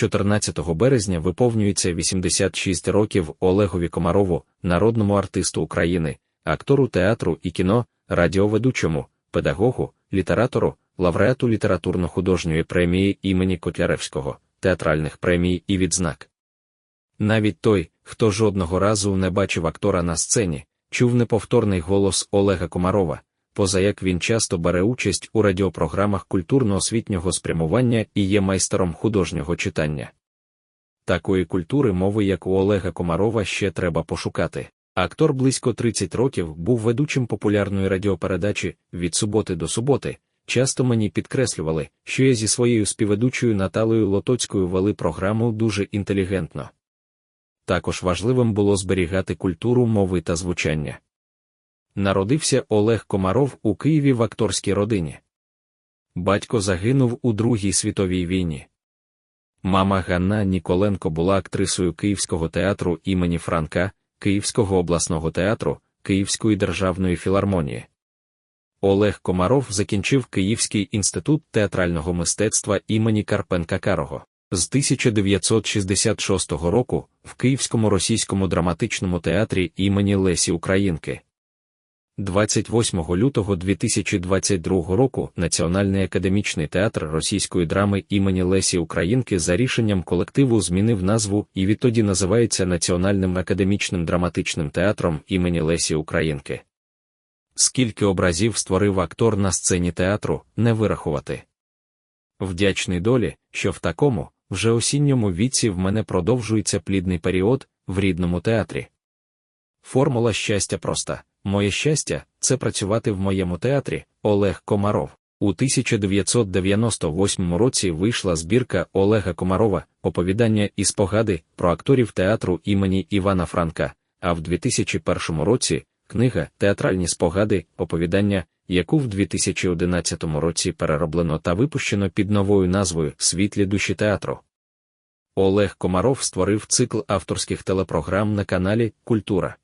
14 березня виповнюється 86 років Олегові Комарову, народному артисту України, актору театру і кіно, радіоведучому, педагогу, літератору, лауреату літературно-художньої премії імені Котляревського, театральних премій і відзнак. Навіть той, хто жодного разу не бачив актора на сцені, чув неповторний голос Олега Комарова, поза як він часто бере участь у радіопрограмах культурно-освітнього спрямування і є майстером художнього читання. Такої культури мови, як у Олега Комарова, ще треба пошукати. Актор близько 30 років був ведучим популярної радіопередачі від суботи до суботи. Часто мені підкреслювали, що я зі своєю співведучою Наталею Лотоцькою вели програму дуже інтелігентно. Також важливим було зберігати культуру мови та звучання. Народився Олег Комаров у Києві в акторській родині. Батько загинув у Другій світовій війні. Мама Ганна Ніколенко була актрисою Київського театру імені Франка, Київського обласного театру, Київської державної філармонії. Олег Комаров закінчив Київський інститут театрального мистецтва імені Карпенка Карого. З 1966 року в Київському російському драматичному театрі імені Лесі Українки. 28 лютого 2022 року Національний академічний театр російської драми імені Лесі Українки за рішенням колективу змінив назву і відтоді називається Національним академічним драматичним театром імені Лесі Українки. Скільки образів створив актор на сцені театру, не вирахувати. Вдячний долі, що в такому, вже осінньому віці в мене продовжується плідний період в рідному театрі. Формула щастя проста. Моє щастя це працювати в моєму театрі Олег Комаров. У 1998 році вийшла збірка Олега Комарова, оповідання і спогади про акторів театру імені Івана Франка, а в 2001 році книга Театральні спогади, оповідання, яку в 2011 році перероблено та випущено під новою назвою Світлі душі театру. Олег Комаров створив цикл авторських телепрограм на каналі Культура.